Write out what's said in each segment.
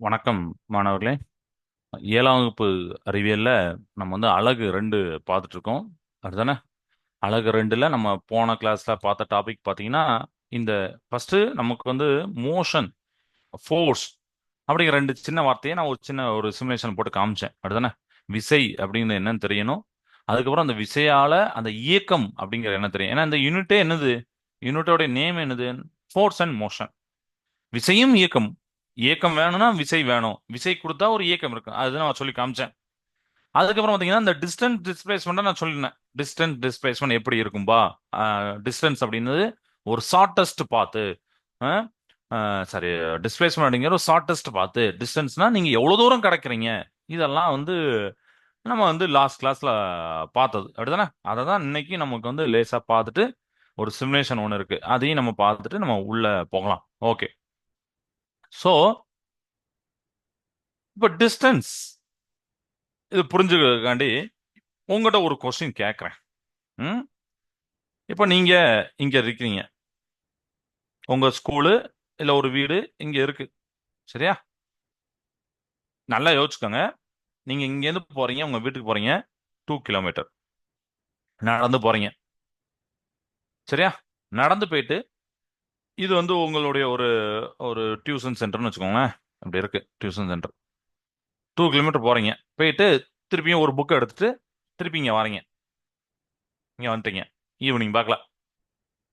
வணக்கம் மாணவர்களே. ஏழாம் வகுப்பு அறிவியலில் நம்ம வந்து அழகு ரெண்டு பார்த்துட்ருக்கோம். அதுதானே? அழகு ரெண்டில் நம்ம போன கிளாஸில் பார்த்த டாபிக் பார்த்தீங்கன்னா இந்த ஃபஸ்ட்டு நமக்கு வந்து மோஷன் ஃபோர்ஸ் அப்படிங்கிற ரெண்டு சின்ன வார்த்தையை நான் ஒரு சின்ன ஒரு சிமுலேஷன் போட்டு காமிச்சேன். அதுதானே? விசை அப்படிங்கிறது என்னன்னு தெரியணும். அதுக்கப்புறம் அந்த விசையால் அந்த இயக்கம் அப்படிங்கிற என்ன தெரியும்? ஏன்னா இந்த யூனிட்டே என்னது? யூனிட்டோடைய நேம் என்னது? ஃபோர்ஸ் அண்ட் மோஷன் விசையும் இயக்கம் இயக்கம் வேணும்னா விசை வேணும். விசை கொடுத்தா ஒரு இயக்கம் இருக்கும் அதுதான் நான் சொல்லி காமிச்சேன். அதுக்கப்புறம் பார்த்தீங்கன்னா இந்த டிஸ்டன்ஸ் டிஸ்பிளேஸ்மெண்ட்டை நான் சொல்லினேன் டிஸ்டன்ஸ் டிஸ்பிளேஸ்மெண்ட் எப்படி இருக்கும்பா? டிஸ்டன்ஸ் அப்படின்றது ஒரு ஷார்ட்டஸ்ட் பார்த்து சாரி டிஸ்பிளேஸ்மெண்ட் அப்படிங்கிற ஒரு ஷார்ட்டஸ்ட் பார்த்து டிஸ்டன்ஸ்னா நீங்கள் எவ்வளோ தூரம் கிடக்குறீங்க? இதெல்லாம் வந்து நம்ம வந்து லாஸ்ட் கிளாஸ்ல பார்த்தது. அப்படிதானே அதை தான் இன்னைக்கு நமக்கு வந்து லேசாக பார்த்துட்டு ஒரு சிமுலேஷன் ஒன்று இருக்கு. அதையும் நம்ம பார்த்துட்டு நம்ம உள்ள போகலாம். ஓகே. ஸோ இப்போ டிஸ்டன்ஸ் இது புரிஞ்சுக்கிறதுக்காண்டி உங்கள்கிட்ட ஒரு கொஸ்டின் கேட்குறேன். ம்? இப்போ நீங்கள் இங்கே இருக்கிறீங்க. உங்கள் ஸ்கூலு இல்லை ஒரு வீடு இங்கே இருக்கு. சரியா? நல்லா யோசிச்சுக்கோங்க. நீங்கள் இங்கேருந்து போகிறீங்க உங்கள் வீட்டுக்கு போகிறீங்க டூ கிலோமீட்டர் நடந்து போகிறீங்க சரியா? நடந்து போயிட்டு இது வந்து உங்களுடைய ஒரு ஒரு டியூஷன் சென்டர்னு வச்சுக்கோங்களேன். அப்படி இருக்கு டியூஷன் சென்டர் டூ கிலோமீட்டர் போறீங்க. போயிட்டு திருப்பியும் ஒரு புக்கை எடுத்துட்டு திருப்பி இங்கே வரீங்க. இங்கே வந்துட்டீங்க. ஈவினிங் பார்க்கல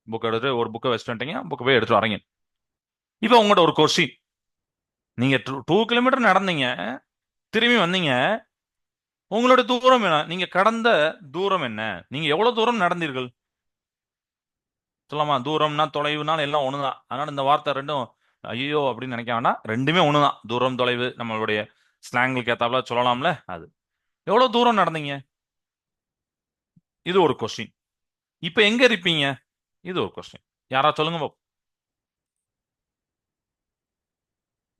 புக் எடுத்து ஒரு புக்கை வச்சுட்டு வந்துட்டீங்க. புக்கை போய் எடுத்துட்டு வரீங்க. இப்போ உங்கள்கிட்ட ஒரு கொஸ்டின் நீங்கள் டூ டூ கிலோமீட்டர் நடந்தீங்க. திரும்பி வந்தீங்க. உங்களோட தூரம் என்ன? நீங்கள் கடந்த தூரம் என்ன? நீங்கள் எவ்வளோ தூரம் நடந்தீர்கள்? சொல்லாமா தூரம்னா தொலைவுனால எல்லாம் ஒன்று தான் அதனால இந்த வார்த்தை ரெண்டும் ஐயோ அப்படின்னு நினைக்க வேண்டாம். ரெண்டுமே ஒன்று தான் தூரம் தொலைவு நம்மளுடைய ஸ்லாங்களுக்கு ஏத்தாப்புல சொல்லலாம்ல அது. எவ்வளோ தூரம் நடந்தீங்க? இது ஒரு கொஸ்டின் இப்போ எங்க இருப்பீங்க? இது ஒரு கொஸ்டின் யாரா சொல்லுங்க பாப்போம்.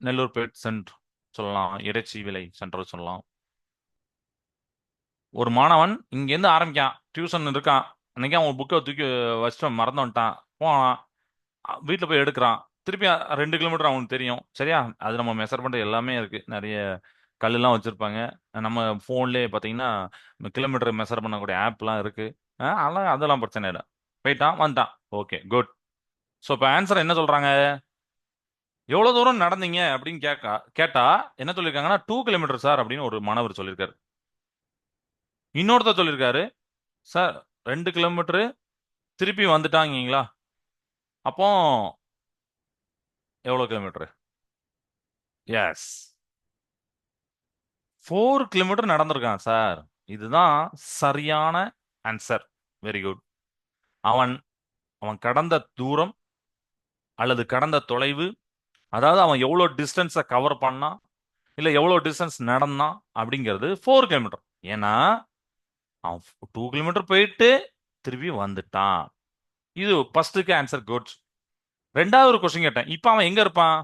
நெல்லூர் பேட் சென்டர் சொல்லலாம். இறைச்சி விலை சென்டர் சொல்லலாம். ஒரு மாணவன் இங்கேருந்து ஆரம்பிக்கான். டியூஷன் இருக்கான். அன்னைக்கு அவன் புக்கை தூக்கி வச்சுட்டு மறந்து வந்துட்டான். போனான். வீட்டில் போய் எடுக்கிறான். திருப்பி ரெண்டு கிலோமீட்டர் அவனுக்கு தெரியும். சரியா? அது நம்ம மெஷர் பண்ணுற எல்லாமே இருக்கு. நிறைய கல்லுலாம் வச்சுருப்பாங்க. நம்ம ஃபோன்லேயே பார்த்தீங்கன்னா கிலோமீட்டர் மெஷர் பண்ணக்கூடிய ஆப்லாம் இருக்குது ஆ, அதெல்லாம் அதெல்லாம் பிரச்சனை இல்லை. போயிட்டான் வந்துட்டான். ஓகே குட் ஸோ இப்போ ஆன்சர் என்ன சொல்கிறாங்க எவ்வளோ தூரம் நடந்தீங்க? அப்படின்னு கேட்கா கேட்டால் என்ன சொல்லியிருக்காங்கன்னா டூ கிலோமீட்டர் சார் அப்படின்னு ஒரு மாணவர் சொல்லியிருக்காரு இன்னொருத்தர் சொல்லியிருக்காரு சார் ரெண்டு கிலோமீட்டரு திருப்பி வந்துட்டாங்கங்களா? அப்போ எவ்வளோ கிலோமீட்டரு? எஸ் ஃபோர் கிலோமீட்டர் நடந்திருக்கான் சார் இதுதான் சரியான ஆன்சர் வெரி குட் அவன் அவன் கடந்த தூரம் அல்லது கடந்த தொலைவு அதாவது அவன் எவ்வளோ டிஸ்டன்ஸை கவர் பண்ணான் இல்லை எவ்வளோ டிஸ்டன்ஸ் நடந்தான் அப்படிங்கிறது ஃபோர் கிலோமீட்டர் ஏன்னா அவன் டூ கிலோமீட்டர் போயிட்டு திருப்பி வந்துட்டான். இது ஃபர்ஸ்ட்டுக்கு ஆன்சர் குட் ரெண்டாவது ஒரு கொஸ்டின் கேட்டேன். இப்போ அவன் எங்கே இருப்பான்?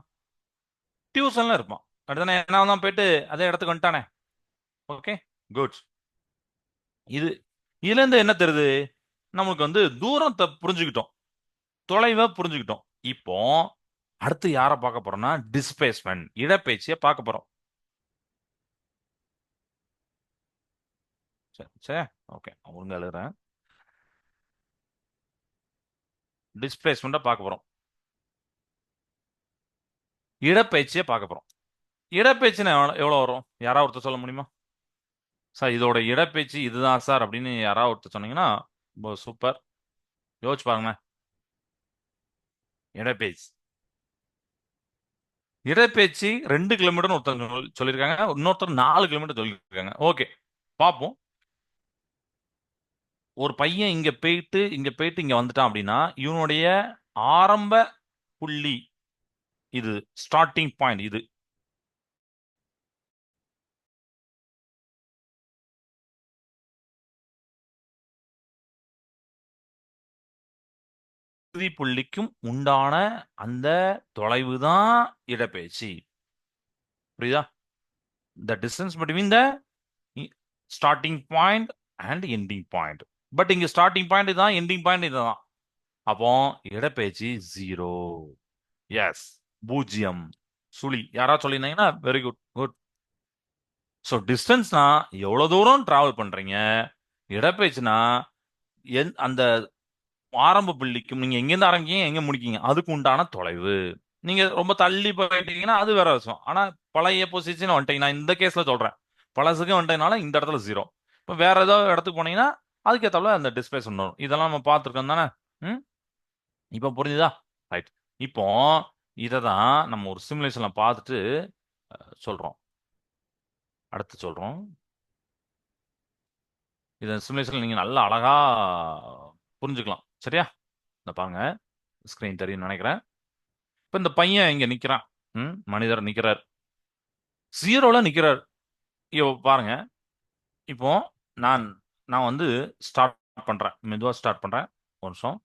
டியூஷன்ல இருப்பான். அடுத்தானே என்ன தான் போயிட்டு அதே இடத்துக்கு வந்துட்டானே. ஓகே குட் இது இதுலேருந்து என்ன தெரியுது? நம்மளுக்கு வந்து தூரத்தை புரிஞ்சுக்கிட்டோம். தொலைவை புரிஞ்சுக்கிட்டோம். இப்போ அடுத்து யாரை பார்க்க போறோம்னா டிஸ்பிளேஸ்மெண்ட் இடப்பெயர்ச்சியை பார்க்க போறோம். சரி சே. ஓகே ஒழுங்கா எழுதுறேன். டிஸ்பிளேஸ்மெண்ட்டை பார்க்க போகிறோம் இடப்பயிற்சியை பார்க்க போகிறோம் இடப்பெயர்ச்சினா எவ்வளோ எவ்வளோ வரும்? யாராவது ஒருத்தர் சொல்ல முடியுமா? சார் இதோட இடப்பயிற்சி இதுதான் சார் அப்படின்னு யாராவது ஒருத்தர் சொன்னீங்கன்னா சூப்பர். யோசிச்சு பாருங்களேன். இடப்பயிற்சி இடப்பயிற்சி ரெண்டு கிலோமீட்டர்னு ஒருத்தர் சொல்லியிருக்காங்க. இன்னொருத்தர் நாலு கிலோமீட்டர் சொல்லியிருக்காங்க. ஓகே பார்ப்போம். ஒரு பையன் இங்க போயிட்டு இங்க போயிட்டு இங்க வந்துட்டான் அப்படின்னா இவனுடைய ஆரம்ப புள்ளி இது ஸ்டார்டிங் பாயிண்ட் இது. இறுதி புள்ளிக்கும் உண்டான அந்த தொலைவு தான் இடப்பெயர்ச்சி. புரியுதா? The distance between the starting point and ending point but இங்கே ஸ்டார்டிங் பாயிண்ட் இதுதான் எண்டிங் பாயிண்ட் இதுதான். அப்போ இடப்பெயர்ச்சி ஜீரோ எஸ் பூஜ்ஜியம். சுழி. யாராவது சொல்லியிருந்தீங்கன்னா வெரி குட் குட் ஸோ டிஸ்டன்ஸ்னா எவ்வளோ தூரம் ட்ராவல் பண்ணுறீங்க இடப்பெயர்ச்சினா எந் அந்த ஆரம்ப புள்ளிக்கும் நீங்கள் எங்கேருந்து ஆரம்பிக்கீங்க எங்கே முடிக்கீங்க அதுக்கு உண்டான தொலைவு. நீங்கள் ரொம்ப தள்ளி போயிட்டீங்கன்னா அது வேற விஷயம். ஆனால் பழைய பொசிஷன் வந்துட்டீங்க நான் இந்த கேஸில் சொல்கிறேன் பழசுக்கு வந்துட்டதுனால இந்த இடத்துல ஜீரோ இப்போ வேற ஏதோ இடத்துக்கு போனீங்கன்னா அதுக்கேற்றால அந்த டிஸ்பிளே வரும் இதெல்லாம் நம்ம பார்த்துருக்கோம் தானே? ம்? இப்போ புரிஞ்சுதா? ரைட் இப்போ இதை தான் நம்ம ஒரு சிமுலேஷனில் பார்த்துட்டு சொல்கிறோம் அடுத்து சொல்கிறோம் இதை சிமுலேஷனில் நீங்கள் நல்லா அழகாக புரிஞ்சுக்கலாம். சரியா? இந்த பாருங்க. ஸ்க்ரீன் தெரியும் நினைக்கிறேன். இப்போ இந்த பையன் இங்கே நிற்கிறான் ம்? மனிதர் நிற்கிறார் ஜீரோவில் நிற்கிறார் ஐயோ பாருங்க. இப்போ நான் நான் வந்து ஸ்டார்ட் பண்றேன். மெதுவா ஸ்டார்ட் பண்றேன். ஒரு நிமிஷம்.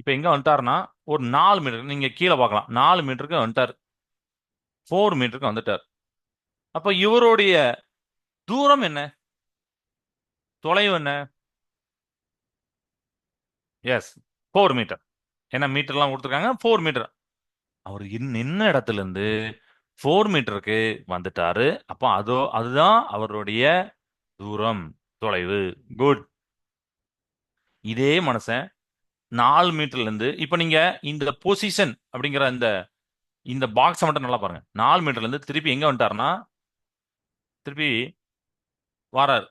இப்போ எங்கே வந்துட்டாருன்னா ஒரு நாலு மீட்டர் நீங்கள் கீழே பார்க்கலாம். நாலு மீட்டருக்கு வந்துட்டார். ஃபோர் மீட்டருக்கு வந்துட்டார். அப்போ இவருடைய தூரம் என்ன? தொலைவு என்ன? எஸ் ஃபோர் மீட்டர் ஏன்னா மீட்டர்லாம் கொடுத்துருக்காங்க. ஃபோர் மீட்டர் அவர் நின்ன இடத்துல இருந்து ஃபோர் மீட்டருக்கு வந்துட்டாரு. அப்போ அதோ அதுதான் அவருடைய தூரம் தொலைவு. குட் இதே மனுஷன் நாலு மீட்டர்ல இருந்து இப்போ நீங்க இந்த பொசிஷன் அப்படிங்கிற இந்த இந்த பாக்ஸை மட்டும் நல்லா பாருங்க. நாலு மீட்டர்ல இருந்து திருப்பி எங்க வந்துட்டாருன்னா திருப்பி வாரார்.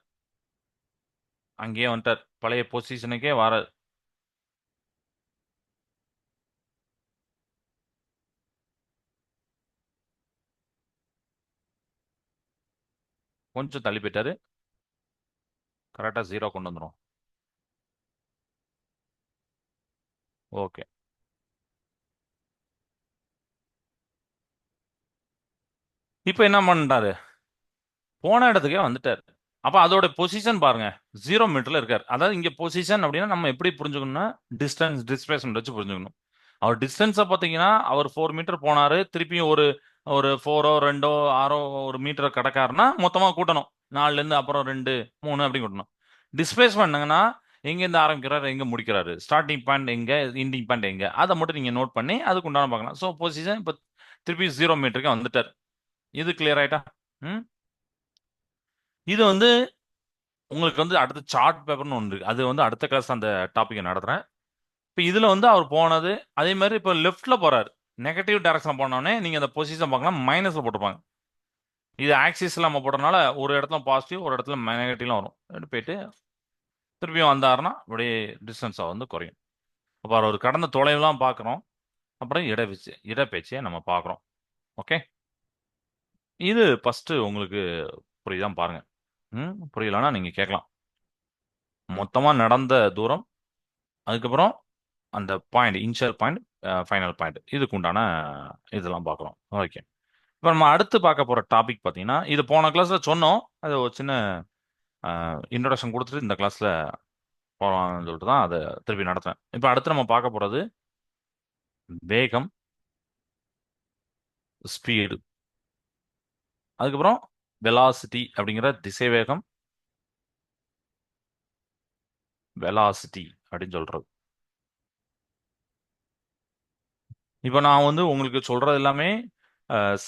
அங்கேயே வந்துட்டார். பழைய பொசிஷனுக்கே வாரார். கொஞ்சம் தள்ளி போயிட்டாரு. கரெக்டாக ஜீரோ கொண்டு வந்துடும் ஓகே இப்போ என்ன பண்ணிட்டாரு போன இடத்துக்கே வந்துட்டார். அப்போ அதோட பொசிஷன் பாருங்க. ஜீரோ மீட்டர்ல இருக்கார். அதாவது இங்கே பொசிஷன் அப்படின்னா நம்ம எப்படி புரிஞ்சுக்கணும்னா டிஸ்டன்ஸ் டிஸ்பிளேஸ்மெண்ட் வச்சு புரிஞ்சுக்கணும். அவர் டிஸ்டன்ஸை பார்த்தீங்கன்னா அவர் ஃபோர் மீட்டர் போனார். திருப்பியும் ஒரு ஒரு ஃபோரோ ரெண்டோ ஆறோ ஒரு மீட்டர் கிடக்காருன்னா மொத்தமாக கூட்டணும். நாலுலேருந்து அப்புறம் ரெண்டு மூணு அப்படி கூட்டணும். டிஸ்பிளேஸ்மெண்ட்ங்கன்னா எங்க எங்கேருந்து ஆரம்பிக்கிறாரு எங்கே முடிக்கிறாரு? ஸ்டார்டிங் பாயிண்ட் எங்கே எண்டிங் பாயிண்ட் எங்கே? அதை மட்டும் நீங்கள் நோட் பண்ணி அதுக்கு உண்டான பார்க்கலாம். ஸோ பொசிஷன் இப்போ திருப்பி ஜீரோ மீட்டருக்கு வந்துட்டார். இது கிளியர் ஆயிட்டா? ம்? இது வந்து உங்களுக்கு வந்து அடுத்த சார்ட் பேப்பர்னு ஒன்று அது வந்து அடுத்த கிளாஸ் அந்த டாப்பிக்கை நடத்துகிறேன் இப்போ இதில் வந்து அவர் போனது அதே மாதிரி இப்போ லெஃப்டில் போகிறார் நெகட்டிவ் டேரக்ஷன் போனோடனே நீங்கள் அந்த பொசிஷன் பார்க்கலாம் மைனஸில் போட்டுப்பாங்க இது ஆக்சிஸில் நம்ம போடுறதுனால ஒரு இடத்துல பாசிட்டிவ் ஒரு இடத்துல நெகட்டிவ்லாம் வரும். ரெண்டு போயிட்டு திருப்பியும் வந்தாருன்னா அப்படியே டிஸ்டன்ஸாக வந்து குறையும். அப்போ அவர் கடந்த தொலைவுலாம் பார்க்குறோம் அப்புறம் இடப்பேச்சு இடப்பேச்சியை நம்ம பார்க்குறோம். ஓகே இது ஃபஸ்ட்டு உங்களுக்கு புரியுதான் பாருங்கள் ம் புரியலன்னா நீங்கள் கேட்கலாம். மொத்தமாக நடந்த தூரம் அதுக்கப்புறம் அந்த point initial point final point இதுக்கு உண்டான இதெல்லாம் பார்க்குறோம் ஓகே இப்போ நம்ம அடுத்து பார்க்க போகிற டாபிக் பார்த்தீங்கன்னா இது போன கிளாஸில் சொன்னோம். அது ஒரு சின்ன இன்ட்ரடக்ஷன் கொடுத்துட்டு இந்த கிளாஸில் போகலாம்னு சொல்லிட்டு தான் அதை திருப்பி நடத்துவேன் இப்போ அடுத்து நம்ம பார்க்க போகிறது வேகம் ஸ்பீடு அதுக்கப்புறம் வெலாசிட்டி அப்படிங்கிற திசை வேகம் வெலாசிட்டி அப்படின்னு சொல்கிறது இப்போ நான் வந்து உங்களுக்கு சொல்றது எல்லாமே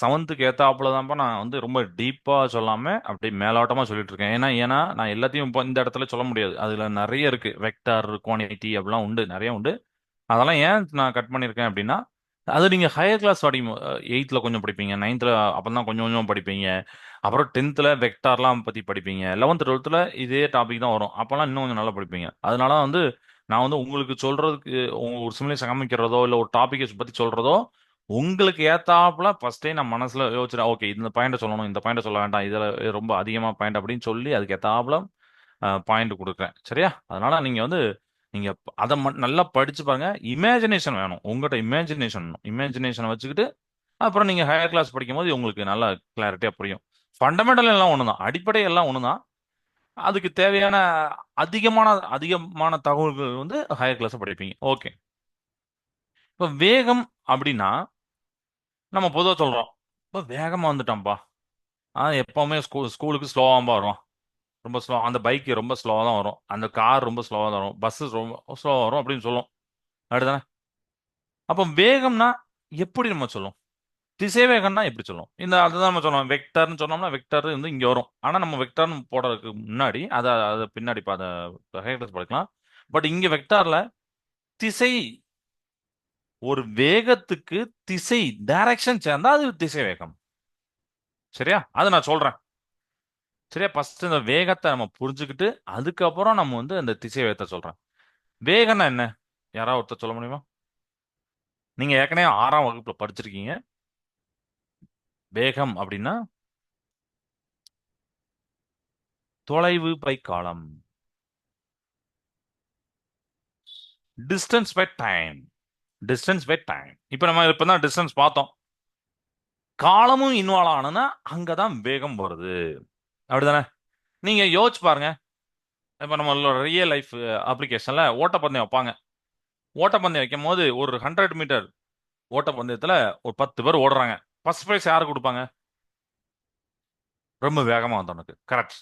செவன்த்துக்கு ஏத்தாப்புல தான்ப்பா நான் வந்து ரொம்ப டீப்பாக சொல்லாமல் அப்படி மேலோட்டமாக சொல்லிட்டு இருக்கேன். ஏன்னா ஏன்னா நான் எல்லாத்தையும் இப்போ இந்த இடத்துல சொல்ல முடியாது. அதில் நிறைய இருக்கு. வெக்டார் குவான்டிட்டி அப்படிலாம் உண்டு. நிறைய உண்டு. அதெல்லாம் ஏன் நான் கட் பண்ணியிருக்கேன் அப்படின்னா அது நீங்கள் ஹையர் கிளாஸ் படிக்கும் எயித்தில் கொஞ்சம் படிப்பீங்க. நைன்த்தில் அப்போ தான் கொஞ்சம் கொஞ்சம் படிப்பீங்க. அப்புறம் டென்த்தில் வெக்டார்லாம் பற்றி படிப்பீங்க. லெவன்த் டுவெல்த்தில் இதே டாபிக் தான் வரும். அப்போல்லாம் இன்னும் கொஞ்சம் நல்லா படிப்பீங்க. அதனால வந்து நான் வந்து உங்களுக்கு சொல்றதுக்கு உங்க ஒரு சிமுலேஷன் காமிக்கிறதோ இல்லை ஒரு டாபிக்கை பத்தி சொல்றதோ உங்களுக்கு ஏத்தாப்புல ஃபர்ஸ்டே நான் மனசுல யோசிச்சிடேன் ஓகே இந்த பாயிண்ட் சொல்லணும் இந்த பாயிண்ட் சொல்ல வேண்டாம் இதுல ரொம்ப அதிகமா பாயிண்ட் அப்படின்னு சொல்லி அதுக்கு ஏத்தாப்புல பாயிண்ட் கொடுக்குறேன். சரியா? அதனால நீங்க வந்து நீங்க அதை நல்லா படிச்சு பாருங்க. இமேஜினேஷன் வேணும். உங்கள்கிட்ட இமேஜினேஷன் வேணும். இமேஜினேஷனை வச்சுக்கிட்டு அப்புறம் நீங்க ஹையர் கிளாஸ் படிக்கும் போது உங்களுக்கு நல்லா கிளாரிட்டியா புரியும். ஃபண்டமெண்டல் எல்லாம் ஒண்ணுதான். அடிப்படை எல்லாம் ஒண்ணுதான். அதுக்கு தேவையான அதிகமான அதிகமான தகவல்கள் வந்து ஹையர் கிளாஸ் படிப்பீங்க. ஓகே இப்போ வேகம் அப்படின்னா நம்ம பொதுவாக சொல்கிறோம் இப்போ வேகமாக வந்துட்டோம்ப்பா ஆ எப்போவுமே ஸ்கூல் ஸ்கூலுக்கு ஸ்லோவாக வரும். ரொம்ப ஸ்லோ அந்த பைக்கு ரொம்ப ஸ்லோவாக தான் வரும். அந்த கார் ரொம்ப ஸ்லோவாக தான் வரும். பஸ்ஸு ரொம்ப ஸ்லோவாக வரும் அப்படின்னு சொல்லும் அப்படிதானே அப்போ வேகம்னா எப்படி நம்ம சொல்லும் திசைவேகம்னா எப்படி சொல்லுவோம்? இந்த அதுதான் நம்ம சொன்னோம் வெக்டர்னு சொன்னோம்னா வெக்டர் வந்து இங்கே வரும். ஆனால் நம்ம வெக்டர்னு போடுறதுக்கு முன்னாடி அதை அதை பின்னாடி இப்போ அதை ஹேக்டர்ஸ் படிக்கலாம் பட் இங்கே வெக்டாரில் திசை ஒரு வேகத்துக்கு திசை டைரக்ஷன் சேர்ந்தா அது திசை வேகம் சரியா? அதை நான் சொல்றேன். சரியா? ஃபர்ஸ்ட் இந்த வேகத்தை நம்ம புரிஞ்சுக்கிட்டு அதுக்கப்புறம் நம்ம வந்து அந்த திசை வேகத்தை சொல்றேன். வேகம்னா என்ன? யாராவது ஒருத்தர் சொல்ல முடியுமா? நீங்க ஏற்கனவே ஆறாம் வகுப்புல படிச்சிருக்கீங்க. வேகம் அப்படின்னா தொலைவு பை காலம். Distance by time distance by time இப்போ நம்ம இப்போ தான் டிஸ்டன்ஸ் பார்த்தோம். காலமும் இன்வால்வ் ஆனதுன்னா அங்கே தான் வேகம் வருது. அப்படிதானே? நீங்கள் யோசிச்சு பாருங்க. இப்போ நம்மளோட ரியல் லைஃப் அப்ளிகேஷனில் ஓட்டப்பந்தயம் வைப்பாங்க. ஓட்டப்பந்தயம் வைக்கும் போது ஒரு ஹண்ட்ரட் மீட்டர் ஓட்டப்பந்தயத்தில் ஒரு பத்து பேர் ஓடுறாங்க. ஃபர்ஸ்ட் ப்ரைஸ் யார் கொடுப்பாங்க? ரொம்ப வேகமாக வந்தவனுக்கு. கரெக்ட்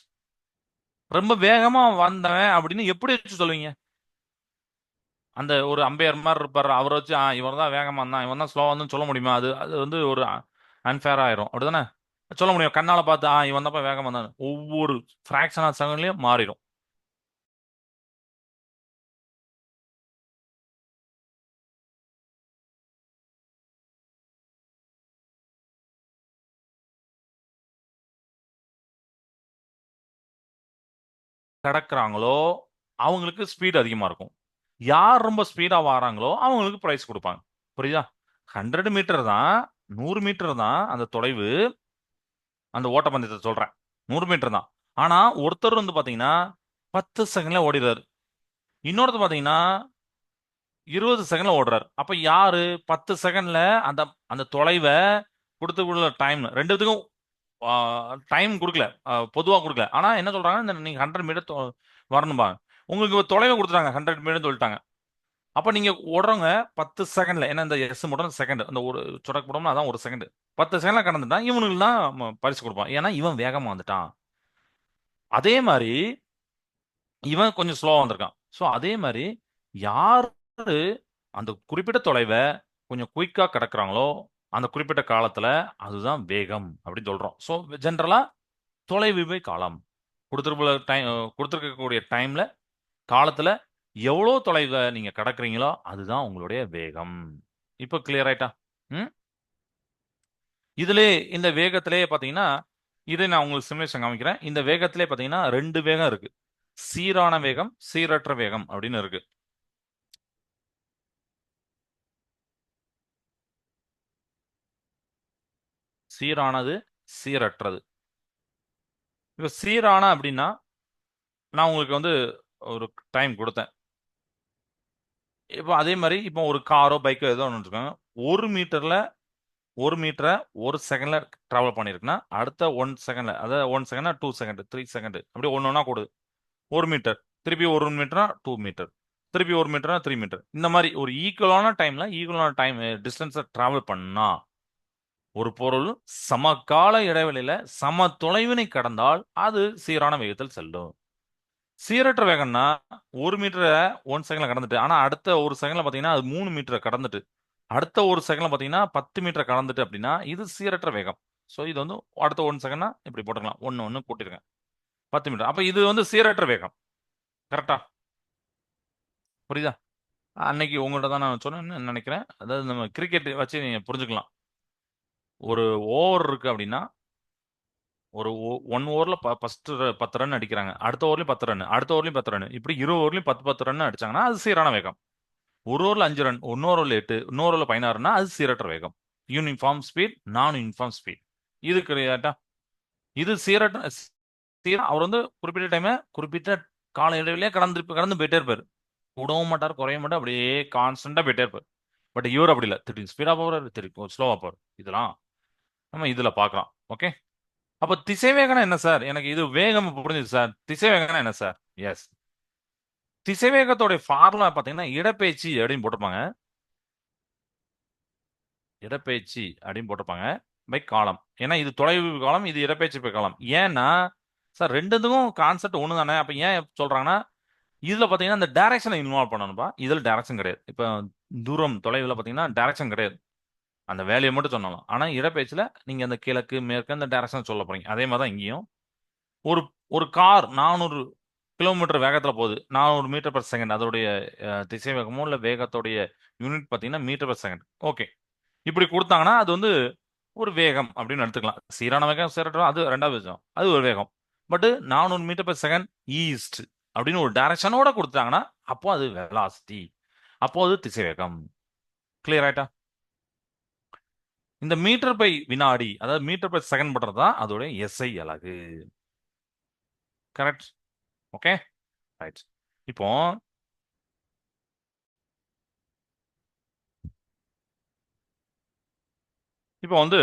ரொம்ப வேகமாக வந்தவன் அப்படின்னு எப்படி வச்சு சொல்லுவீங்க? அந்த ஒரு அம்பையர் மாதிரி இருப்பார். அவரை வச்சு ஆ இவர் தான் வேகமாக இருந்தான் இவன் தான் ஸ்லோவாக வந்து சொல்ல முடியுமா? அது அது வந்து ஒரு அன்ஃபேர் ஆயிரும். அப்படிதானே சொல்ல முடியும். கண்ணால் பார்த்து ஆ இவன் தான் வேகமாக இருந்தான் ஒவ்வொரு ஃப்ராக்ஷன் ஆஃப் செகண்ட்லேயும் மாறிடும் கடக்கிறாங்களோ அவங்களுக்கு ஸ்பீடு அதிகமாக இருக்கும். யார் ரொம்ப ஸ்பீடாக வராங்களோ அவங்களுக்கு ப்ரைஸ் கொடுப்பாங்க. புரியுதா? ஹண்ட்ரட் மீட்டர் தான் நூறு மீட்டர் தான் அந்த தொலைவு. அந்த ஓட்டப்பந்தயத்தை சொல்கிறேன் நூறு மீட்டர் தான். ஆனால் ஒருத்தர் வந்து பார்த்தீங்கன்னா பத்து செகண்ட்ல ஓடிடுறாரு. இன்னொருத்தர் பார்த்தீங்கன்னா இருபது செகண்ட்ல ஓடுறாரு. அப்போ யாரு? பத்து செகண்ட்ல அந்த அந்த தொலைவை கொடுத்துக்குள்ள டைம் ரெண்டுத்துக்கும் டைம் கொடுக்கல. பொதுவாக கொடுக்கல. ஆனால் என்ன சொல்கிறாங்கன்னா இந்த நீங்கள் ஹண்ட்ரட் மீட்டர் வரணும்பா. உங்களுக்கு தொலைவை கொடுத்துட்டாங்க. ஹண்ட்ரட் மீட்டர் சொல்லிட்டாங்க. அப்போ நீங்கள் ஓடுறவங்க பத்து செகண்டில் ஏன்னா இந்த எஸ் மட்டும் செகண்ட் அந்த ஒரு சொடக்கு போடணும்னா அதான் ஒரு செகண்ட் பத்து செகண்டில் கடந்துட்டான் இவனுக்கு தான் பரிசு கொடுப்பான். ஏன்னா இவன் வேகமாக வந்துட்டான். அதே மாதிரி இவன் கொஞ்சம் ஸ்லோவாக வந்திருக்கான். ஸோ அதே மாதிரி யார் அந்த குறிப்பிட்ட தொலைவை கொஞ்சம் குயிக்காக கிடக்குறாங்களோ அந்த குறிப்பிட்ட காலத்தில் அதுதான் வேகம் அப்படின்னு சொல்கிறோம் ஸோ ஜென்ரலாக தொலைவு காலம். கொடுத்துருக்க டைம் கொடுத்துருக்கக்கூடிய டைமில் காலத்தில் எவ்வளோ தொலைவை நீங்கள் கடக்குறீங்களோ அதுதான் உங்களுடைய வேகம். இப்போ கிளியர் ஆயிட்டா? ம்? இதிலே இந்த வேகத்திலேயே பார்த்தீங்கன்னா இதை நான் உங்களுக்கு சிமுலேஷன் காமிக்கிறேன். இந்த வேகத்திலே பார்த்தீங்கன்னா ரெண்டு வேகம் இருக்கு. சீரான வேகம் சீரற்ற வேகம் அப்படின்னு இருக்கு. சீரானது சீரற்றது. இப்போ சீரான அப்படின்னா நான் உங்களுக்கு வந்து ஒரு டைம் கொடுத்தேன். இப்போ அதே மாதிரி இப்போ ஒரு காரோ பைக்கோ ஏதோ ஒன்று இருக்காங்க ஒரு மீட்டரில் ஒரு மீட்டரை ஒரு செகண்டில் ட்ராவல் பண்ணியிருக்குன்னா அடுத்த ஒன் செகண்டில் அதாவது ஒன் செகண்ட்னா டூ செகண்ட் த்ரீ செகண்டு அப்படி ஒன்று ஒன்றா கொடுது ஒரு மீட்டர். திருப்பி ஒரு மீட்டர்னா டூ மீட்டர். திருப்பி ஒரு மீட்டர்னா த்ரீ மீட்டர். இந்த மாதிரி ஒரு ஈக்குவலான டைமில் ஈக்குவலான டைம் டிஸ்டன்ஸை ட்ராவல் பண்ணால் ஒரு பொருள் சமகால இடைவெளியில சம தொலைவினை கடந்தால் அது சீரான வேகத்தில் செல்லும். சீரற்ற வேகம்னா ஒரு மீட்டரை ஒன் செகண்ட்ல கடந்துட்டு ஆனா அடுத்த ஒரு செகண்ட்ல பாத்தீங்கன்னா அது மூணு மீட்டரை கடந்துட்டு அடுத்த ஒரு செகண்ட்ல பாத்தீங்கன்னா பத்து மீட்டரை கடந்துட்டு அப்படின்னா இது சீரற்ற வேகம். ஸோ இது வந்து அடுத்த ஒன் செகண்ட்னா இப்படி போட்டுக்கலாம். ஒன்று ஒன்று கூட்டிருக்கேன் பத்து மீட்டர் அப்போ இது வந்து சீரற்ற வேகம். கரெக்டா புரியுதா? அன்னைக்கு உங்கள்கிட்ட தான் நான் சொன்னேன்னு நினைக்கிறேன். அதாவது நம்ம கிரிக்கெட் வச்சு நீங்கள் புரிஞ்சுக்கலாம். ஒரு ஓவர் இருக்கு அப்படின்னா ஒரு ஒன் ஓவரில் ப ஃபஸ்ட்டு பத்து ரன் அடிக்கிறாங்க. அடுத்த ஓவர்லேயும் பத்து ரன் அடுத்த ஓவர்லையும் பத்து ரன் இப்படி இரு ஓவர்லையும் பத்து பத்து ரன் அடிச்சாங்கன்னா அது சீரான வேகம். ஒரு ஓவரில் அஞ்சு ரன் இன்னொரு ஓவரில் எட்டு இன்னொரு ஓவரில் பதினாறுனா அது சீரற்ற வேகம். யூனிஃபார்ம் ஸ்பீட் நான் யூனிஃபார்ம் ஸ்பீட் இது கிடையாட்டா இது சீரற்ற சீரா அவர் வந்து குறிப்பிட்ட டைமை குறிப்பிட்ட கால இடைவெளியே கடந்து கடந்து போயிட்டே இருப்பார். கூடவும் மாட்டார் குறைய மாட்டார் அப்படியே கான்ஸ்டன்டா போயிட்டே இருப்பார். பட் இவர் அப்படி இல்லை. திருப்பி ஸ்பீடாக போகிறார் திருப்பி ஸ்லோவாக போகிறார் இதெல்லாம் நம்ம இதில் பார்க்கலாம். ஓகே அப்போ திசைவேகனா என்ன சார் எனக்கு இது வேகம் புரிஞ்சுது சார் திசைவேகனா என்ன சார் எஸ் திசைவேகத்தோடைய ஃபார்முலா பார்த்தீங்கன்னா இடப்பெயர்ச்சி அப்படின்னு போட்டிருப்பாங்க. இடப்பெயர்ச்சி அப்படின்னு போட்டிருப்பாங்க. பை காலம் ஏன்னா இது தொலைவு காலம் இது இடப்பெயர்ச்சி பை காலம் ஏன்னா சார் ரெண்டுத்துக்கும் கான்செப்ட் ஒன்று தானே அப்போ ஏன் சொல்கிறாங்கன்னா இதில் பார்த்தீங்கன்னா இந்த டேரக்ஷனை இன்வால்வ் பண்ணணும்ப்பா இதில் டேரக்ஷன் கிடையாது. இப்போ தூரம் தொலைவில் பார்த்தீங்கன்னா டேரக்ஷன் கிடையாது. அந்த வேலையை மட்டும் சொன்னாலும். ஆனால் இடப்பெயர்ச்சியில் நீங்கள் அந்த கிழக்கு மேற்கு அந்த டேரக்ஷன் சொல்ல போகிறீங்க அதே மாதிரி தான் இங்கேயும். ஒரு ஒரு கார் நானூறு கிலோமீட்டர் வேகத்தில் போகுது. நானூறு மீட்டர் பர் செகண்ட் அதோடைய திசை வேகமோ இல்லை வேகத்தோடைய யூனிட் பார்த்தீங்கன்னா மீட்டர் பர் செகண்ட் ஓகே இப்படி கொடுத்தாங்கன்னா அது வந்து ஒரு வேகம் அப்படின்னு எடுத்துக்கலாம். சீரான வேகம் சீரற்ற அது ரெண்டாவது விஷயம். அது ஒரு வேகம். பட் நானூறு மீட்டர் பர் செகண்ட் ஈஸ்ட் அப்படின்னு ஒரு டைரக்ஷனோட கொடுத்தாங்கன்னா அப்போ அது வெலாசிட்டி அப்போ அது திசை வேகம் கிளியர் ஆயிட்டா? இந்த மீட்டர் பை வினாடி அதாவது மீட்டர் பை செகண்ட் பண்றது தான் அதோட எஸ்ஐ அழகு கரெக்ட் ஓகே ரைட் இப்போ இப்போ வந்து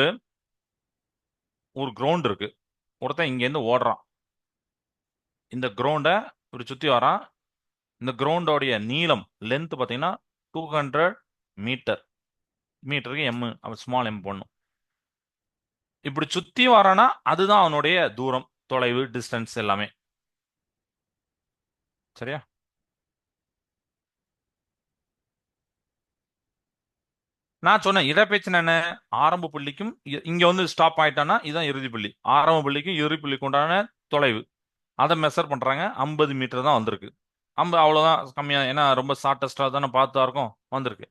ஒரு கிரவுண்ட் இருக்கு. ஒருத்தன் இங்கேருந்து ஓடுறான். இந்த கிரவுண்டை இப்படி சுற்றி வரான். இந்த கிரவுண்டோடைய நீளம் லென்த் பார்த்தீங்கன்னா டூ ஹண்ட்ரட் மீட்டர் மீட்டருக்கு எம் அவன் ஸ்மால் எம் போடணும். இப்படி சுற்றி வரானா அதுதான் அவனுடைய தூரம் தொலைவு டிஸ்டன்ஸ் எல்லாமே. சரியா? நான் சொன்னேன் இடப்பெயர்ச்சினா என்ன? ஆரம்ப புள்ளிக்கும் இங்கே இங்க வந்து ஸ்டாப் ஆயிட்டான்னா இதுதான் இறுதி புள்ளி. ஆரம்ப புள்ளிக்கும் இறுதி புள்ளிக்கு உண்டான தொலைவு. அதை மெஷர் பண்றாங்க ஐம்பது மீட்டர் தான் வந்திருக்கு. ஐம்பது அவ்வளோதான் கம்மியாக ஏன்னா ரொம்ப ஷார்ட்டஸ்டாக தானே பார்த்தா இருக்கும் வந்திருக்கு.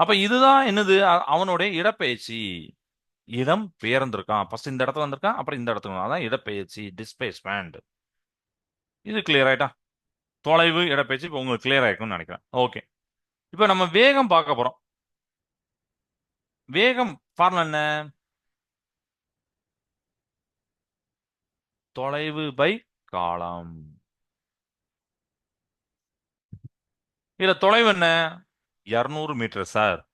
அப்ப இதுதான் என்னது? அவனுடைய இடப்பெயர்ச்சி. இடம் பெயர்ந்திருக்கான் ஃபர்ஸ்ட் இந்த இடத்துல வந்திருக்கான் அப்புறம் இந்த இடத்துக்கு அதான் இடப்பெயர்ச்சி டிஸ்பிளேஸ்மெண்ட் இது கிளியர் ஆயிட்டா? தொலைவு இடப்பெயர்ச்சி இப்போ உங்களுக்கு கிளியர் ஆயிருக்கும்னு நினைக்கிறேன். ஓகே இப்போ நம்ம வேகம் பார்க்க போறோம். வேகம் ஃபார்முலா என்ன? தொலைவு பை காலம் இதுல தொலைவு என்ன? இரநூறு மீட்டர் சார்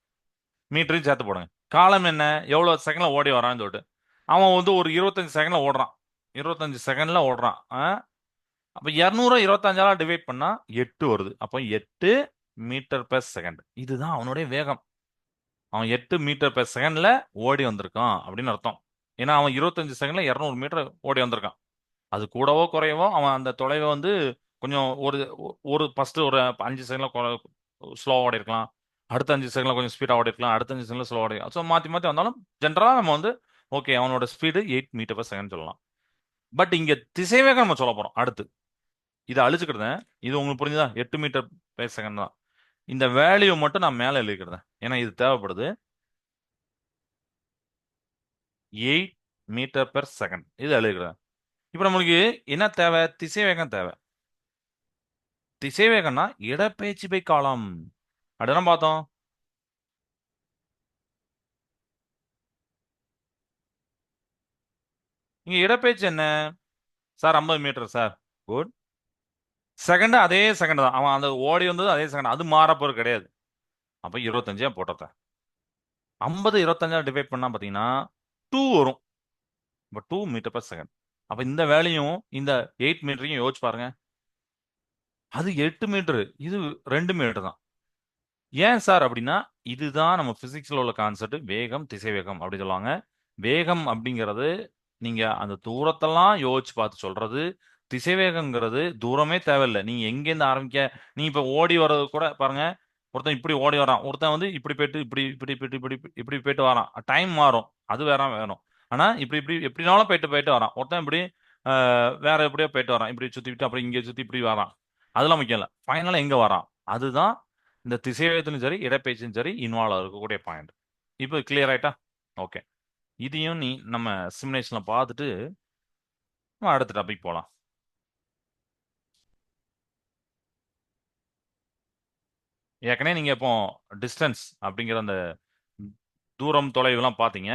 மீட்டரையும் சேர்த்து போடுங்க. காலம் என்ன? எவ்வளோ செகண்டில் ஓடி வரான்னு சொல்லிட்டு. அவன் வந்து ஒரு இருபத்தஞ்சி செகண்டில் ஓடுறான். இருபத்தஞ்சு செகண்டில் ஓடுறான். ஆ? அப்போ இரநூறு இருபத்தஞ்சாலாம் டிவைட் பண்ணால் எட்டு வருது. அப்போ எட்டு மீட்டர் பெர் செகண்ட் இதுதான் அவனுடைய வேகம். அவன் எட்டு மீட்டர் பெர் செகண்டில் ஓடி வந்திருக்கான் அப்படின்னு அர்த்தம். ஏன்னா அவன் இருபத்தஞ்சி செகண்டில் இரநூறு மீட்டர் ஓடி வந்திருக்கான். அது கூடவோ குறையவோ அவன் அந்த தொலைவை வந்து கொஞ்சம் ஒரு ஒரு ஃபஸ்ட்டு ஒரு அஞ்சு செகண்டில் ஸ்லோவாக ஓடி இருக்கலாம் அடுத்த அஞ்சு செகண்ட்ல கொஞ்சம் ஸ்பீடாக ஓடி இருக்கலாம் அடுத்த அஞ்சு செகண்ட்ல ஸ்லோ ஓடி ஸோ மாற்றி மாற்றி வந்தாலும் ஜென்ரலாக நம்ம வந்து ஓகே அவனோட speed eight metre per second சொல்லலாம். பட் இங்கே திசைவேகம் நம்ம சொல்ல போகிறோம் அடுத்து. இதை அழிச்சுக்கிட்டேன் இது உங்களுக்கு புரிஞ்சுதா? எட்டு மீட்டர் பர் செகண்ட் தான். இந்த வேல்யூ மட்டும் நான் மேலே எழுதிக்கிறேன் ஏன்னா இது தேவைப்படுது. எயிட் மீட்டர் பெர் செகண்ட் இது எழுதிக்கிறேன் இப்போ நம்மளுக்கு என்ன தேவை? திசைவேகம் தேவை. திசைவேகம்னா இடப்பெயர்ச்சி பை காலம். அடுத்த பார்த்தோம்? இங்க இடப்பெயர்ச்சி என்ன? சார் ஐம்பது மீட்டர் சார். குட் செகண்ட் அதே செகண்ட் தான். அவன் அந்த ஓடி வந்தது அதே செகண்ட் அது மாறப்போறது கிடையாது. அப்போ இருபத்தஞ்சா போட்டத. ஐம்பது இருபத்தஞ்சா டிவைட் பண்ணா பார்த்தீங்கன்னா டூ வரும். இப்போ டூ மீட்டர் பர் செகண்ட் அப்போ இந்த வேலையும் இந்த எயிட் மீட்டரையும் யோசிச்சு பாருங்க. அது எட்டு மீட்டரு. இது ரெண்டு மீட்டர் தான். ஏன் சார் அப்படின்னா இதுதான் நம்ம பிசிக்ஸ்ல உள்ள கான்செப்ட் வேகம் திசைவேகம் அப்படி சொல்லுவாங்க. வேகம் அப்படிங்கிறது நீங்க அந்த தூரத்தெல்லாம் யோசிச்சு பார்த்து சொல்றது. திசைவேகங்கிறது தூரமே தேவையில்லை. நீங்க எங்கேருந்து ஆரம்பிக்க நீ இப்ப ஓடி வர்றது கூட பாருங்க. ஒருத்தன் இப்படி ஓடி வரான் ஒருத்தன் வந்து இப்படி போயிட்டு இப்படி இப்படி இப்படி இப்படி இப்படி போயிட்டு வரான். டைம் மாறும். அது வேற வேணும். ஆனா இப்படி இப்படி எப்படினாலும் போயிட்டு போயிட்டு வரான். ஒருத்தன் இப்படி ஆஹ், வேற எப்படியோ போயிட்டு வரான். இப்படி சுத்திட்டு அப்புறம் இங்கே சுத்தி இப்படி வரான். அதெல்லாம் முக்கியம் இல்லை. ஃபைனலாக எங்கே வரான்? அதுதான் இந்த திசைவேதத்துலையும் சரி இடப்பெயர்ச்சியும் சரி இன்வால்வ் இருக்கக்கூடிய பாயிண்ட் இப்போ கிளியர் ஆயிட்டா? ஓகே இதையும் நீ நம்ம சிமுலேஷனில் பார்த்துட்டு நம்ம அடுத்த டாபிக் போகலாம் ஏற்கனவே நீங்கள் இப்போ டிஸ்டன்ஸ் அப்படிங்கிற அந்த தூரம் தொலைவுலாம் பார்த்தீங்க.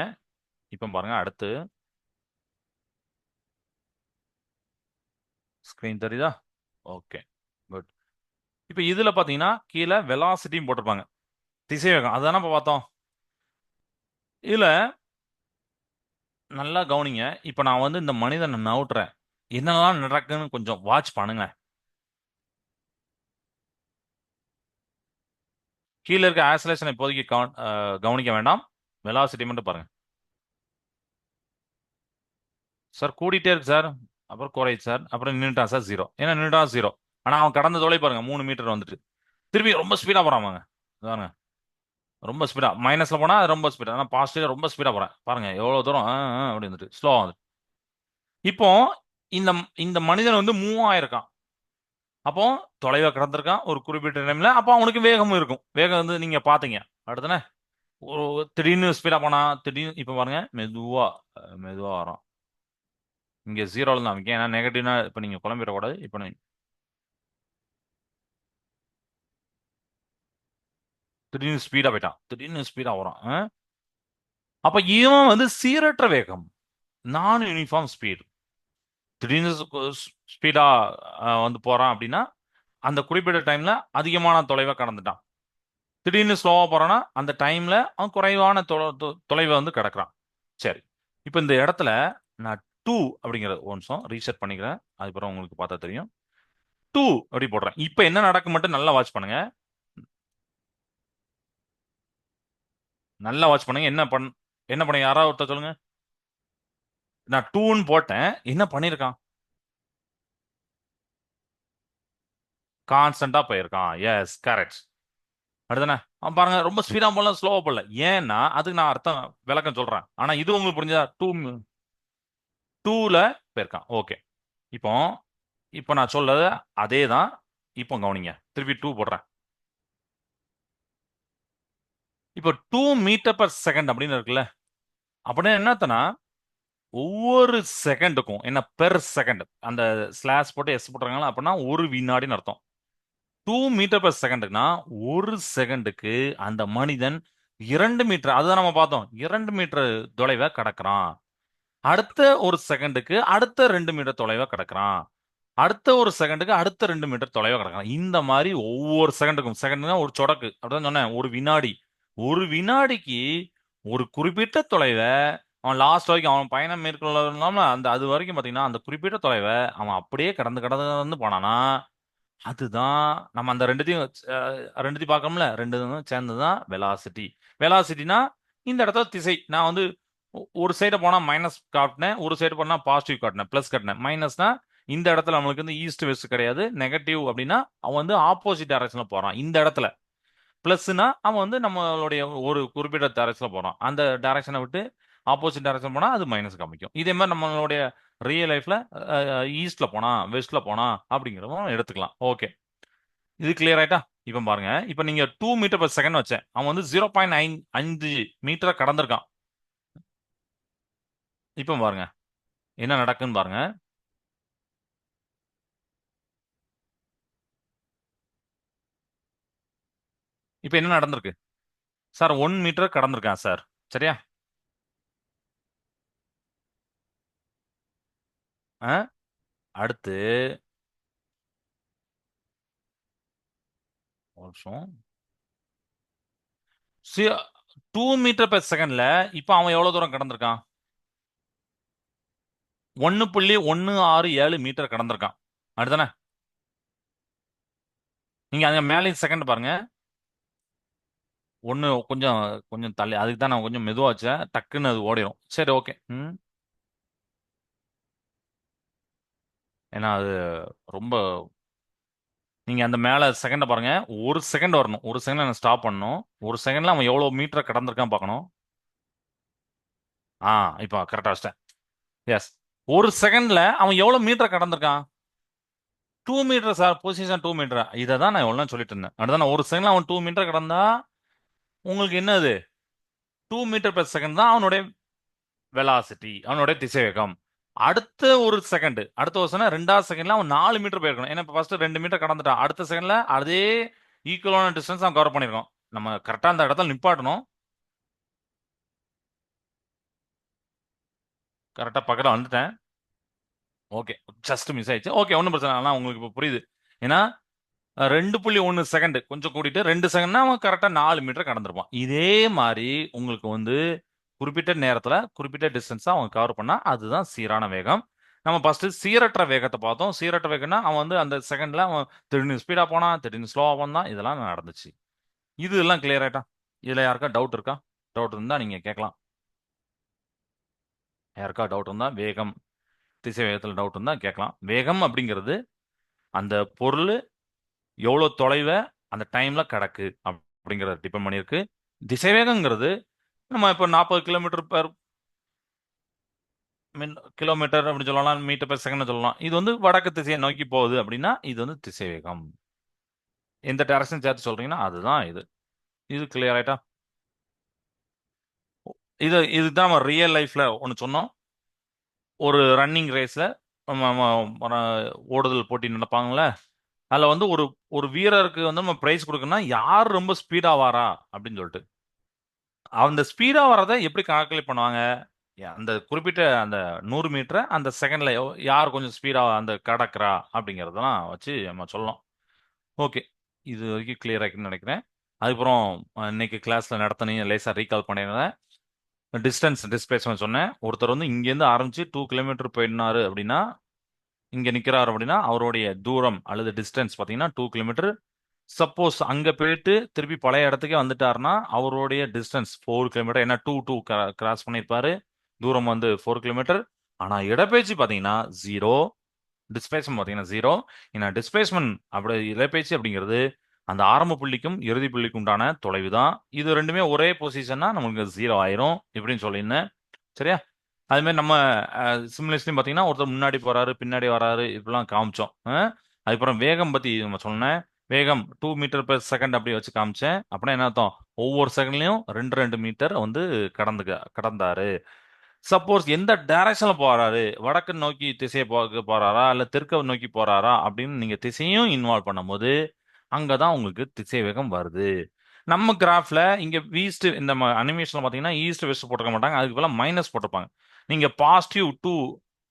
இப்போ பாருங்க அடுத்து. ஸ்க்ரீன் தெரியுதா? ஓகே இப்போ இதில் பார்த்தீங்கன்னா கீழே வெலாசிட்டியும் போட்டிருப்பாங்க. திசைவேகம். அதுதானே இப்போ பார்த்தோம். இதில் நல்லா கவனிங்க. இப்போ நான் வந்து இந்த மனிதனை நவுட்டுறேன் என்னெல்லாம் நடக்குன்னு கொஞ்சம் வாட்ச் பண்ணுங்க கீழே இருக்க ஆசலேஷன் இப்போதைக்கு கவனிக்க வேண்டாம். வெலாசிட்டி மட்டும் பாருங்க. சார் கூடிட்டே இருக்கு சார் அப்புறம் குறையுது சார் அப்புறம் நின்றுட்டான் சார் ஜீரோ ஏன்னா நின்றுட்டான் ஜீரோ ஆனா அவன் கடந்த தொலை பாருங்க மூணு மீட்டர் வந்துட்டு. திரும்பி ரொம்ப ஸ்பீடா போறான் அவங்க பாருங்க ரொம்ப ஸ்பீடா மைனஸ்ல போனா அது ரொம்ப ஸ்பீடா ஆனா பாசிட்டிவ் ரொம்ப ஸ்பீடா போறேன். பாருங்க எவ்வளவு தூரம்? ஆ, அப்படி வந்துட்டு. ஸ்லோ வந்துட்டு. இப்போ இந்த இந்த மனிதன் வந்து மூவ் ஆயிருக்கான் அப்போ தொலைவை கடந்திருக்கான். ஒரு குறிப்பிட்ட டைம்ல அப்போ அவனுக்கு வேகமும் இருக்கும். வேகம் வந்து நீங்க பாத்தீங்க. அடுத்தன ஒரு திடீர்னு ஸ்பீடா போனா திடீர்னு இப்ப பாருங்க மெதுவா மெதுவா வரும் இங்க ஜீரோல தான் வைக்க ஏன்னா நெகட்டிவ்னா இப்ப நீங்க குழம்பிடக்கூடாது. இப்ப திடீர்னு ஸ்பீடா போயிட்டான். திடீர்னு ஸ்பீடா வரான் ஆ? அப்ப இவன் வந்து சீரற்ற வேகம். நான் யூனிஃபார்ம் ஸ்பீடு திடீர்னு ஸ்பீடா வந்து போறான் அப்படின்னா அந்த குறிப்பிட்ட டைம்ல அதிகமான தொலைவை கடந்துட்டான். திடீர்னு ஸ்லோவா போறான்னா அந்த டைம்ல அவன் குறைவான தொலை- தொ- தொலைவை வந்து கிடக்குறான். சரி. இப்போ இந்த இடத்துல நான் டூ அப்படிங்கிற ஒரு நிமிஷம் ரீசெட் பண்ணிக்கிறேன். அதுக்கப்புறம் உங்களுக்கு பார்த்தா தெரியும். டூ அப்படி போடுறேன். இப்போ என்ன நடக்கும் மட்டும் நல்லா வாட்ச் பண்ணுங்க. நல்லா வாட்ச் பண்ணுங்க. என்ன பண் என்ன பண்ண யாராவது ஒருத்தர் சொல்லுங்க. நான் டூன்னு போட்டேன். என்ன பண்ணியிருக்கான் கான்ஸ்டண்டா போயிருக்கான். எஸ் கரெக்ட் அடுத்தானே அவன் பாருங்க ரொம்ப ஸ்பீடா போடல ஸ்லோவா போடல. ஏன்னா அதுக்கு நான் அர்த்தம் விளக்கம் சொல்றேன். ஆனா இது உங்களுக்கு புரிஞ்சதா? டூ டூல போயிருக்கான். ஓகே இப்போ இப்போ நான் சொல்லது அதே தான் இப்போ கவனிங்க. திருப்பி டூ போடுறேன். இப்போ டூ மீட்டர் பர் செகண்ட் அப்படின்னு இருக்குல்ல அப்படின்னா என்னத்தனா ஒவ்வொரு செகண்டுக்கும் என்ன பெர் செகண்ட் அந்த ஸ்லாஷ் போட்டு எஸ் போட்டுறாங்களா அப்படின்னா ஒரு வினாடின்னு அர்த்தம். டூ மீட்டர் பர் செகண்டுக்குனா ஒரு செகண்டுக்கு அந்த மனிதன் இரண்டு மீட்டர் அதுதான் நம்ம பார்த்தோம் இரண்டு மீட்டர் தொலைவை கடக்கிறான். அடுத்த ஒரு செகண்டுக்கு அடுத்த ரெண்டு மீட்டர் தொலைவை கடக்கிறான். அடுத்த ஒரு செகண்டுக்கு அடுத்த ரெண்டு மீட்டர் தொலைவை கிடக்குறான். இந்த மாதிரி ஒவ்வொரு செகண்டுக்கும் செகண்டுனா ஒரு சொடக்கு அப்படிதான் சொன்னேன் ஒரு வினாடி. ஒரு வினாடிக்கு ஒரு குறிப்பிட்ட தொலைவை அவன் லாஸ்ட் வரைக்கும் அவன் பயணம் மேற்கொள்ளலாம அந்த அது வரைக்கும் பார்த்தீங்கன்னா அந்த குறிப்பிட்ட தொலைவை அவன் அப்படியே கடந்து கடந்து கடந்து போனானா அதுதான் நம்ம அந்த ரெண்டுத்தையும் ரெண்டுத்தையும் பார்க்கணும்ல. ரெண்டு சேர்ந்து தான் வெலாசிட்டி வெலாசிட்டினா இந்த இடத்துல திசை. நான் வந்து ஒரு சைடு போனால் மைனஸ் காட்டினேன் ஒரு சைடு போனால் பாசிட்டிவ் காட்டினேன் ப்ளஸ் காட்டினேன். மைனஸ்னா இந்த இடத்துல நம்மளுக்கு வந்து ஈஸ்ட் வெஸ்ட் கிடையாது. நெகட்டிவ் அப்படின்னா அவன் வந்து ஆப்போசிட் டைரக்ஷனில் போகிறான் இந்த இடத்துல. பிளஸ்னா அவன் வந்து நம்மளுடைய ஒரு குறிப்பிட்ட டைரக்ஷன்ல போறான். அந்த டைரக்ஷனை விட்டு ஆப்போசிட் டைரக்ஷன் போனால் அது மைனஸ் காமிக்கும். இதே மாதிரி நம்மளுடைய ரியல் லைஃப்ல ஈஸ்ட்ல போனா வெஸ்ட்ல போனா அப்படிங்கிறதும் எடுத்துக்கலாம். ஓகே இது கிளியர் ஆயிட்டா? இப்போ பாருங்க. இப்போ நீங்க டூ மீட்டர் பர் செகண்ட் வச்சேன். அவன் வந்து ஜீரோ பாயிண்ட் நைன் அஞ்சு மீட்டரை கடந்திருக்கான். இப்போ பாருங்க. என்ன நடக்குன்னு பாருங்க. இப்போ என்ன நடந்திருக்கு? சார் ஒன் மீட்டர் கடந்திருக்கான் சார். சரியா? ஆ? அடுத்து வருஷம் நிமிஷம். டூ மீட்டர் பெர் செகண்ட்ல இப்போ அவன் எவ்வளவு தூரம் கடந்திருக்கான்? ஒன்னு புள்ளி ஒன்னு ஆறு ஏழு மீட்டர் கடந்திருக்கான். அடுத்தானே நீங்கள் அங்க மேலே செகண்ட் பாருங்க. ஒன்னு கொஞ்சம் கொஞ்சம் தள்ளி அதுக்கு தான் நான் கொஞ்சம் மெதுவா வச்சேன். டக்குன்னு அது ஓடிடும் சரி ஓகே. ம். ஏன்னா அது ரொம்ப நீங்க அந்த மேல செகண்ட பாருங்க. ஒரு செகண்ட் வரணும். ஒரு செகண்ட் நான் ஸ்டாப் பண்ணணும். ஒரு செகண்ட்ல அவன் எவ்வளவு மீட்டர் கடந்திருக்கான் பார்க்கணும். ஆ இப்போ கரெக்டா வச்சிட்டேன். எஸ் ஒரு செகண்ட்ல அவன் எவ்வளவு metre கடந்திருக்கான்? Two metre sir position two metre இதை தான் நான் எவ்வளோ சொல்லிட்டு இருந்தேன். அடுத்தான் ஒரு செகண்ட்ல அவன் டூ மீட்டர் கடந்தா உங்களுக்கு என்னது? டூ மீட்டர் பெர் செகண்ட் தான் அவனுடைய வெலாசிட்டி அவனுடைய திசைவேகம். அடுத்த ஒரு செகண்ட் அடுத்த ஒரு செகண்ட் ரெண்டாவது செகண்ட்ல அவன் நாலு மீட்டர் போயிருக்கணும். ஏன்னா இப்போ ஃபர்ஸ்ட் ரெண்டு மீட்டர் கடந்துட்டான். அடுத்த செகண்ட்ல அதே ஈக்குவலான டிஸ்டன்ஸ் அவன் கவர் பண்ணிருக்கோம் நம்ம கரெக்டா அந்த இடத்துல நிப்பாட்டணும். கரெக்டா பக்கத்தில் வந்துட்டேன். ஓகே ஜஸ்ட் மிஸ் ஆயிடுச்சு. ஓகே ஒன்றும் பிரச்சனை இல்லை. உங்களுக்கு இப்போ புரியுது. ஏன்னா ரெண்டு புள்ளி ஒன்று செகண்ட் கொஞ்சம் கூட்டிட்டு ரெண்டு செகண்ட்னா அவன் கரெக்டாக நாலு மீட்டர் கடந்துருப்பான். இதே மாதிரி உங்களுக்கு வந்து குறிப்பிட்ட நேரத்தில் குறிப்பிட்ட டிஸ்டன்ஸாக அவன் கவர் பண்ணால் அதுதான் சீரான வேகம். நம்ம ஃபர்ஸ்ட் சீரற்ற வேகத்தை பார்த்தோம். சீரற்ற வேகம்னா அவன் வந்து அந்த செகண்ட்ல அவன் திடீர்னு ஸ்பீடாக போனான் திடீர்னு ஸ்லோவாக போனான் இதெல்லாம் நடந்துச்சு. இது எல்லாம் கிளியர் ஆயிட்டா? இதில் யாருக்கா டவுட் இருக்கா? டவுட் இருந்தால் நீங்கள் கேட்கலாம். யாருக்கா டவுட் இருந்தால் வேகம் திசை வேகத்தில் டவுட் இருந்தால் கேட்கலாம். வேகம் அப்படிங்கிறது அந்த பொருள் எவ்வளோ தொலைவை அந்த டைமில் கிடக்கு அப்படிங்கிறத டிபெண்ட் பண்ணியிருக்கு. திசைவேகங்கிறது நம்ம இப்போ நாற்பது கிலோமீட்டர் பெர் மின் கிலோமீட்டர் அப்படின்னு சொல்லலாம் மீட்டர் பெர் செகண்ட் சொல்லலாம். இது வந்து வடக்கு திசையை நோக்கி போகுது அப்படின்னா இது வந்து திசைவேகம். எந்த டேரக்ஷன் சேர்த்து சொல்றீங்கன்னா அதுதான் இது. இது கிளியர் ஆயிட்டா? இது இதுதான் நம்ம ரியல் லைஃப்ல ஒன்று சொன்னோம். ஒரு ரன்னிங் ரேஸ்ல ஓடுதல் போட்டி நடப்பாங்களே அதில் வந்து ஒரு ஒரு வீரருக்கு வந்து நம்ம ப்ரைஸ் கொடுக்கணும்னா யார் ரொம்ப ஸ்பீடாக வாரா அப்படின்னு சொல்லிட்டு. அந்த ஸ்பீடாக வரதை எப்படி கால்குலேட் பண்ணுவாங்க? அந்த குறிப்பிட்ட அந்த நூறு மீட்டரை அந்த செகண்டில் யார் கொஞ்சம் ஸ்பீடாக அந்த கடக்கிறா? அப்படிங்கிறதெல்லாம் வச்சு நம்ம சொல்லலாம். ஓகே இது வரைக்கும் கிளியர் ஆகிக்குன்னு நினைக்கிறேன். அதுக்கப்புறம் இன்னைக்கு கிளாஸில் நடத்தினீங்க லேசாக ரீகால் பண்ணியிருந்தேன். டிஸ்டன்ஸ் டிஸ்பிளேஸ்மெண்ட் சொன்னேன். ஒருத்தர் வந்து இங்கேருந்து ஆரம்பித்து டூ கிலோமீட்டர் போயினாரு அப்படின்னா இங்கே நிற்கிறாரு அப்படின்னா அவருடைய தூரம் அல்லது டிஸ்டன்ஸ் பார்த்தீங்கன்னா டூ கிலோமீட்டர் சப்போஸ் அங்கே போயிட்டு திருப்பி பழைய இடத்துக்கே வந்துட்டாருன்னா அவருடைய டிஸ்டன்ஸ் ஃபோர் கிலோமீட்டர் ஏன்னா டூ டூ கிராஸ் பண்ணியிருப்பாரு. தூரம் வந்து ஃபோர் கிலோமீட்டர் ஆனால் இடப்பெயர்ச்சி பார்த்தீங்கன்னா ஜீரோ டிஸ்பிளேஸ்மெண்ட் பார்த்தீங்கன்னா ஜீரோ ஏன்னா டிஸ்பிளேஸ்மெண்ட் அப்படி இடப்பெயர்ச்சி அப்படிங்கிறது அந்த ஆரம்ப புள்ளிக்கும் இறுதி புள்ளிக்கும் உண்டான தொலைவு தான். இது ரெண்டுமே ஒரே பொசிஷன்னா நம்மளுக்கு ஜீரோ ஆயிரும் இப்படின்னு சொல்லியிருந்தேன். சரியா? அதுமாதிரி நம்ம சிமுலேஷன் பார்த்தீங்கன்னா ஒருத்தர் முன்னாடி போறாரு பின்னாடி வராரு இப்படிலாம் காமிச்சோம். அதுக்கப்புறம் வேகம் பற்றி நம்ம சொன்னேன். வேகம் டூ மீட்டர் பெர் செகண்ட் அப்படி வச்சு காமிச்சேன். அப்படின்னா என்ன அர்த்தம்? ஒவ்வொரு செகண்ட்லையும் ரெண்டு ரெண்டு மீட்டர் வந்து கடந்து கடந்தாரு. சப்போஸ் எந்த டைரக்ஷன்ல போறாரு? வடக்கு நோக்கி திசையை போறாரா? இல்ல தெற்க நோக்கி போறாரா? அப்படின்னு நீங்க திசையும் இன்வால்வ் பண்ணும்போது அங்கதான் உங்களுக்கு திசை வேகம் வருது. நம்ம கிராஃப்ல இங்க ஈஸ்ட் இந்த அனிமேஷன்ல பாத்தீங்கன்னா ஈஸ்ட் வெஸ்ட் போட்டுக்க மாட்டாங்க. அதுக்கு பதிலாக மைனஸ் போட்டிருப்பாங்க. நீங்க பாசிட்டிவ் டூ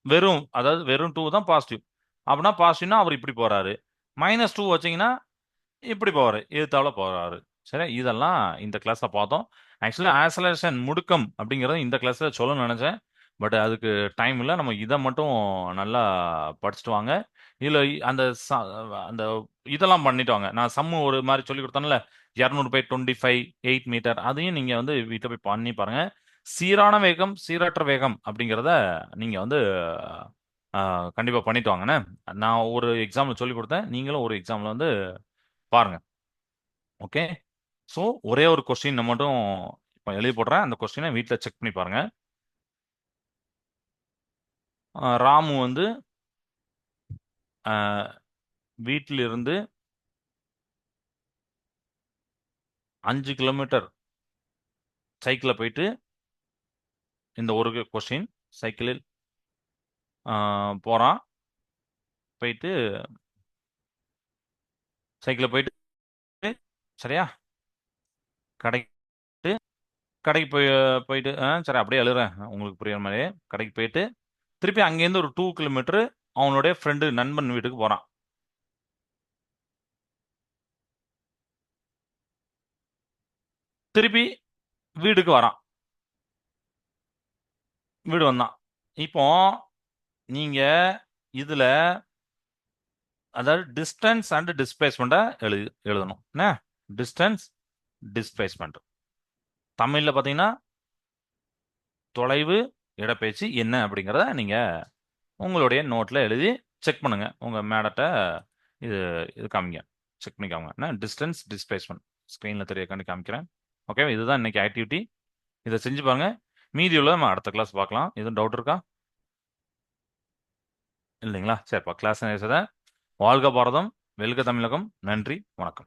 வெறும் அதாவது வெறும் டூ தான் பாசிட்டிவ் அப்படின்னா பாசிட்டிவ்னா அவர் இப்படி போறாரு. மைனஸ் டூ வச்சீங்கன்னா இப்படி போவார். எதிர்த்தாவில் போகிறாரு சரி இதெல்லாம் இந்த கிளாஸில் பார்த்தோம். ஆக்சுவலாக ஆசலேஷன் முடுக்கம் அப்படிங்கிறத இந்த கிளாஸில் சொல்லணும்னு நினச்சேன். பட் அதுக்கு டைம் இல்லை. நம்ம இதை மட்டும் நல்லா படிச்சுட்டு வாங்க. இதில் அந்த அந்த இதெல்லாம் பண்ணிட்டு வாங்க. நான் சம்மு ஒரு மாதிரி சொல்லி கொடுத்தேன்ல. இரநூறு by twenty five eight metre அதையும் நீங்கள் வந்து வீட்டை போய் பண்ணி பாருங்கள் சீரான வேகம் சீரற்ற வேகம் அப்படிங்கிறத நீங்கள் வந்து கண்டிப்பாக பண்ணிட்டு வாங்கண்ணே நான் ஒரு எக்ஸாம்பிள் சொல்லி கொடுத்தேன். நீங்களும் ஒரு எக்ஸாம்பிள் வந்து பாருங்க. ஓகே? ஸோ ஒரே ஒரு கொஸ்டின் மட்டும் இப்போ எழுதி போடுறேன். அந்த கொஸ்டினை வீட்டில் செக் பண்ணி பாருங்கள் ராமு வந்து வீட்டிலிருந்து அஞ்சு கிலோமீட்டர் சைக்கிளில் போயிட்டு இந்த ஒரு கொஸ்டின் சைக்கிளில் போகிறான் போயிட்டு சைக்கிளில் போயிட்டு சரியா? கடைக்கு கடைக்கு போய் போயிட்டு ஆ சரி அப்படியே எழுதுறேன் உங்களுக்கு புரியுற மாதிரி கடைக்கு போயிட்டு திருப்பி அங்கேருந்து ஒரு டூ கிலோமீட்டர் அவனுடைய ஃப்ரெண்டு நண்பன் வீட்டுக்கு போகிறான் திருப்பி வீடுக்கு வரான் வீடு வந்தான். இப்போ நீங்க இதுல அதாவது டிஸ்டன்ஸ் அண்ட் டிஸ்பிளேஸ்மெண்ட்டை எழு எழுதணும். என்ன? டிஸ்டன்ஸ் டிஸ்பிளேஸ்மெண்ட் தமிழில் பார்த்தீங்கன்னா தொலைவு இடப்பெயர்ச்சி என்ன அப்படிங்கிறத நீங்கள் உங்களுடைய நோட்டில் எழுதி செக் பண்ணுங்கள் உங்கள் மேடத்தை இது இது காமிங்க. செக் பண்ணி காமிங்க. டிஸ்டன்ஸ் டிஸ்பிளேஸ்மெண்ட் ஸ்க்ரீனில் தெரிய காமிக்கிறேன். ஓகே இதுதான் இன்னைக்கு ஆக்டிவிட்டி இதை செஞ்சு பாருங்கள் மீதி உள்ள நம்ம அடுத்த கிளாஸ் பார்க்கலாம். எதுவும் டவுட் இருக்கா? இல்லைங்களா? சரிப்பா. கிளாஸ் வாழ்க பாரதம் வெல்க தமிழகம். நன்றி வணக்கம்.